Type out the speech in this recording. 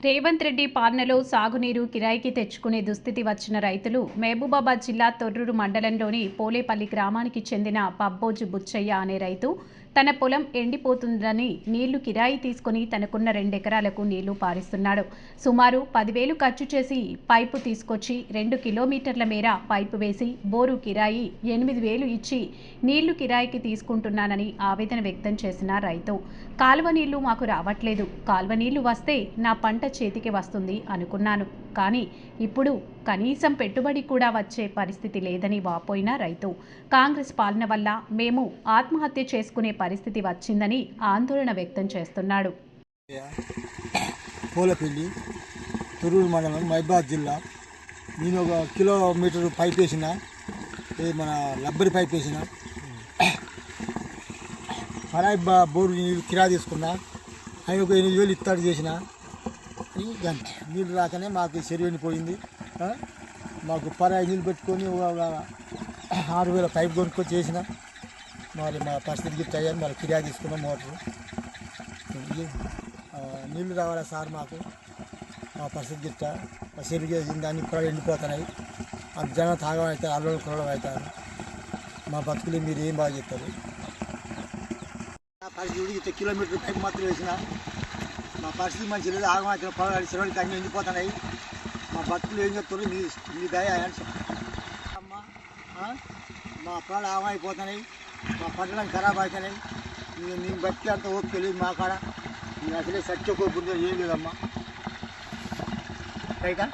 రేవంత్ రెడ్డి పాలనలో సాగునీరు కిరాయికి తెచ్చుకునే దుస్థితి వచ్చిన రైతులు మహబూబాబాద్ జిల్లా తొర్రూరు మండలంలోని పోలేపల్లి గ్రామానికి చెందిన పబ్బోజు బుచ్చయ్య అనే రైతు తన పొలం ఎండిపోతుందని నీళ్ళు కిరాయి తీసుకుని తనకున్న రెండెకరాలకు నీళ్ళు పారిస్తున్నాడు. సుమారు పదివేలు ఖర్చు చేసి పైపు తీసుకొచ్చి రెండు కిలోమీటర్ల మేర పైపు వేసి బోరు కిరాయి ఎనిమిది వేలు ఇచ్చి నీళ్ళు కిరాయికి తీసుకుంటున్నానని ఆవేదన వ్యక్తం చేసిన రైతు. కాలువ నీళ్ళు మాకు రావట్లేదు. కాలువ నీళ్ళు వస్తే నా పంట చేతికి వస్తుంది అనుకున్నాను. కానీ ఇప్పుడు కనీసం పెట్టుబడి కూడా వచ్చే పరిస్థితి లేదని వాపోయిన రైతు. కాంగ్రెస్ పాలన వల్ల మేము ఆత్మహత్య చేసుకునే పరిస్థితి వచ్చిందని ఆందోళన వ్యక్తం చేస్తున్నాడు. పూలపల్లి తొరూరు మండలం మహిబాద్ జిల్లా. నేను ఒక కిలోమీటర్ పైప్ వేసిన మన లబ్బరి పైప్ వేసిన. పరాయి బా- బోరు నీళ్ళు కిరా తీసుకున్నా ఆయన ఒక ఎనిమిది వేలు ఇత్తాడు చేసిన. గంట నీళ్ళు రాకనే మాకు చెరువు పోయింది మాకు పరాయి నీళ్ళు పెట్టుకొని ఒక ఆరు వేల పైప్ కొనుక్కొని చేసిన. మరి మా పరిస్థితి గిఫ్ట్ అయ్యాను మరి ఫిర్యాదు తీసుకున్నాం మోటరు. ఇది, నీళ్ళు రావాలా సార్ మాకు? మా పరిస్థితి గిట్ట చెరువు చేసింది అన్ని కూడా ఎండిపోతున్నాయి. అది జనం తాగమవుతారు అల్లుడు కురడం అవుతారు. మా బతుకులు మీరు ఏం బాగా చెప్తారు పరిస్థితి ఇట్లా కిలోమీటర్ పైపు మాత్రం వేసిన. మా పరిస్థితి మంచి లేదు. ఆగమవుతున్న పొలాలు చెరువులకి అన్నీ ఎండిపోతున్నాయి. మా భక్తులు ఏం చెప్తున్నారు? మీ మీ దయ అమ్మ మా పొలాలు ఆగమైపోతున్నాయి. మా పంటలు ఖరాబ్ అవుతున్నాయి. నేను నేను బతికి అంత ఓపిక లేదు మా కాడ. మీ అసలే సత్యకోకుండా ఏం లేదమ్మా. రైతా